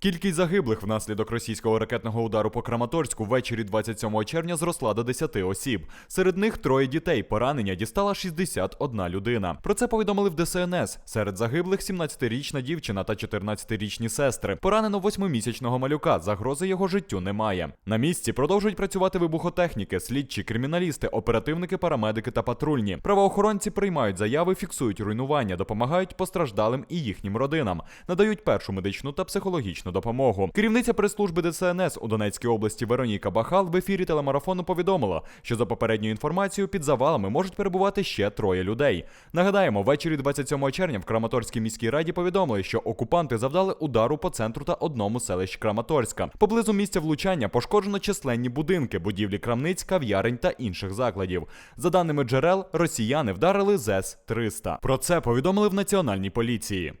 Кількість загиблих внаслідок російського ракетного удару по Краматорську ввечері 27 червня зросла до 10 осіб. Серед них троє дітей. Поранення дістала 61 людина. Про це повідомили в ДСНС. Серед загиблих 17-річна дівчина та 14-річні сестри. Поранено 8-місячного малюка. Загрози його життю немає. На місці продовжують працювати вибухотехніки, слідчі, криміналісти, оперативники, парамедики та патрульні. Правоохоронці приймають заяви, фіксують руйнування, допомагають постраждалим і їхнім родинам, надають першу медичну та психологічну допомогу. Керівниця прес-служби ДСНС у Донецькій області Вероніка Бахал в ефірі телемарафону повідомила, що за попередньою інформацією під завалами можуть перебувати ще троє людей. Нагадаємо, ввечері 27 червня в Краматорській міській раді повідомили, що окупанти завдали удару по центру та одному селищ Краматорська. Поблизу місця влучання пошкоджено численні будинки, будівлі крамниць, кав'ярень та інших закладів. За даними джерел, росіяни вдарили ЗЕС 300 Про це повідомили в національній поліції.